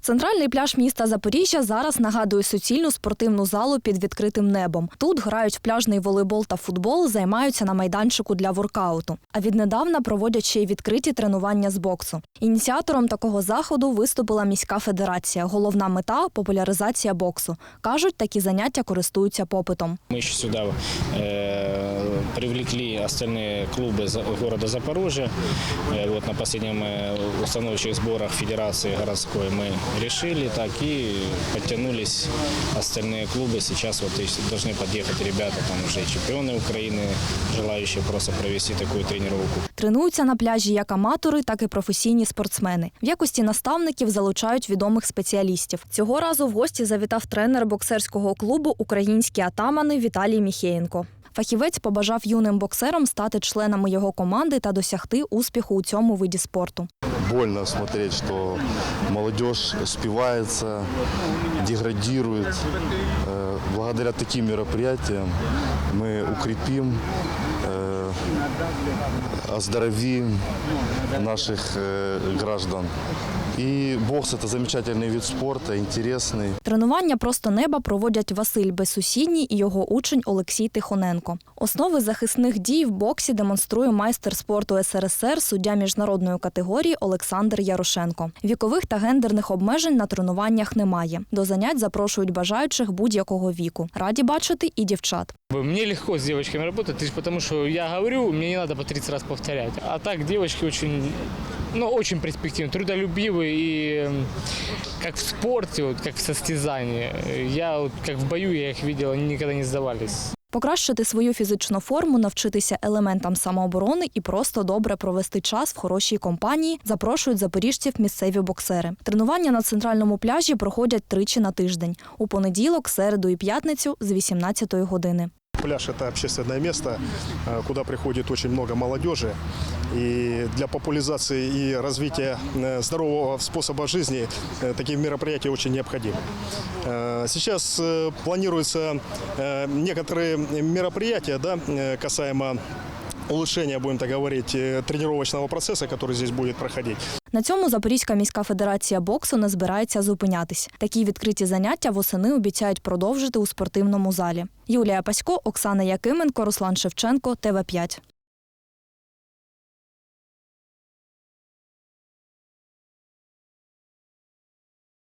Центральний пляж міста Запоріжжя зараз нагадує суцільну спортивну залу під відкритим небом. Тут грають в пляжний волейбол та футбол, займаються на майданчику для воркауту. А віднедавна проводять ще й відкриті тренування з боксу. Ініціатором такого заходу виступила міська федерація. Головна мета популяризація боксу. кажуть, такі заняття користуються попитом. Мы еще сюда э, привлекли остальные клубы за- города Запорожья. Э, вот на последнем э, установчих сборах Федерации городской мы решили так и подтянулись остальные клубы. Сейчас вот и должны подъехать ребята, там уже чемпионы Украины, желающие просто провести такую тренировку. Тренуються на пляжі як аматори, так і професійні спортсмени. В якості наставників залучають відомих спеціалістів. Цього разу в гості завітав тренер боксерського клубу Українські атамани Віталій Міхєєнко. Фахівець побажав юним боксерам стати членами його команди та досягти успіху у цьому виді спорту. Больно смотреть, что молодежь спивается, деградирует. Э, Благодаря таким мероприятиям мы укрепим, э, оздоровим наших э, граждан. И бокс – это замечательный вид спорта, интересный. Тренування просто неба проводять Василь Безсусідній і його учень Олексій Тихоненко. Основи захисних дій в боксі демонструє майстер спорту СРСР, суддя міжнародної категорії Олександр Ярошенко. Вікових та гендерних обмежень на тренуваннях немає. До занять запрошують бажаючих будь-якого віку. Раді бачити і дівчат. Мне легко с девочками работать, лишь потому что я говорю, мне не надо по 30 раз повторять. А так девочки очень, ну, очень перспективные, трудолюбивые и как в спорте, вот, как в состязании. Я вот, как в бою я их видел, они никогда не сдавались. Покращити свою фізичну форму, навчитися елементам самооборони і просто добре провести час в хорошій компанії запрошують запоріжців місцеві боксери. Тренування на центральному пляжі проходять тричі на тиждень у понеділок, середу і п'ятницю з 18 години. Пляж – это общественное место, э, куда приходит очень много молодежи. И для популяризации и развития э, здорового способа жизни э, такие мероприятия очень необходимы. Э, Сейчас э, планируются э, некоторые мероприятия да, э, касаемо улучшения, будем так говорить, э, тренировочного процесса, который здесь будет проходить. На цьому Запорізька міська федерація боксу не збирається зупинятись. Такі відкриті заняття восени обіцяють продовжити у спортивному залі. Юлія Пасько, Оксана Якименко, Руслан Шевченко, ТВ 5